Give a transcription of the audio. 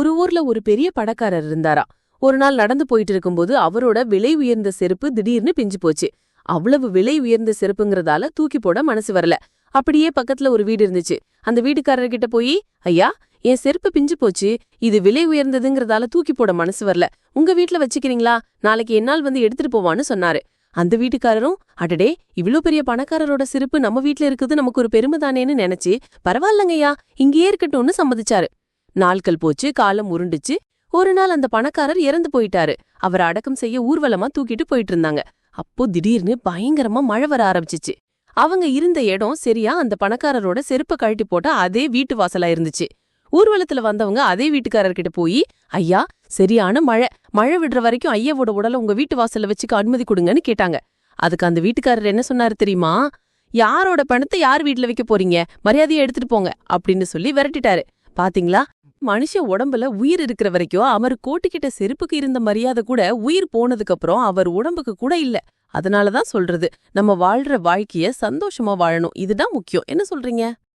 ஒரு ஊர்ல ஒரு பெரிய படக்காரர் இருந்தாரா. ஒரு நாள் நடந்து போயிட்டு இருக்கும்போது அவரோட விலை உயர்ந்த செருப்பு திடீர்னு பிஞ்சு போச்சு. அவ்வளவு விலை உயர்ந்த செருப்புங்கறதால தூக்கி போட மனசு வரல. அப்படியே பக்கத்துல ஒரு வீடு இருந்துச்சு. அந்த வீட்டுக்காரர்கிட்ட போய் ஐயா என் செருப்பு பிஞ்சு போச்சு. இது விலை உயர்ந்ததுங்கறதால தூக்கி போட மனசு வரல. உங்க வீட்ல வச்சுக்கிறீங்களா? நாளைக்கு என்னால் வந்து எடுத்துட்டு போவான்னு சொன்னாரு. அந்த வீட்டுக்காரரும் அடடே இவ்ளோ பெரிய பணக்காரரோட செருப்பு நம்ம வீட்ல இருக்குது. நமக்கு ஒரு பெருமை தானேன்னு நினைச்சு பரவாயில்லங்கய்யா இங்கேயே இருக்கட்டும்னு சம்மதிச்சாரு. நாட்கள் போச்சு காலம் உருண்டுச்சு. ஒரு நாள் அந்த பணக்காரர் இறந்து போயிட்டாரு. அவரை அடக்கம் செய்ய ஊர்வலமா தூக்கிட்டு போயிட்டு இருந்தாங்க. அப்போ திடீர்னு பயங்கரமா மழை வர ஆரம்பிச்சிச்சு. அவங்க இருந்த இடம் சரியா அந்த பணக்காரரோட செருப்ப கழட்டி போட்ட அதே வீட்டு வாசலா இருந்துச்சு. ஊர்வலத்துல வந்தவங்க அதே வீட்டுக்காரர்கிட்ட போய் ஐயா சரியான மழை. மழை விடுற வரைக்கும் ஐயாவோட உடலை உங்க வீட்டு வாசல்ல வச்சுக்க அனுமதி கொடுங்கன்னு கேட்டாங்க. அதுக்கு அந்த வீட்டுக்காரர் என்ன சொன்னாரு தெரியுமா? யாரோட பணத்தை யார் வீட்டுல வைக்க போறீங்க? மரியாதையை எடுத்துட்டு போங்க அப்படின்னு சொல்லி விரட்டிட்டாரு. பாத்தீங்களா? மனுஷ உடம்புல உயிர் இருக்கிற வரைக்கும் அவர் கோட்டுக்கிட்ட செருப்புக்கு இருந்த மரியாதை கூட உயிர் போனதுக்கு அப்புறம் அவர் உடம்புக்கு கூட இல்ல. அதனாலதான் சொல்றது. நம்ம வாழ்ற வாழ்க்கைய சந்தோஷமா வாழணும். இதுதான் முக்கியம். என்ன சொல்றீங்க?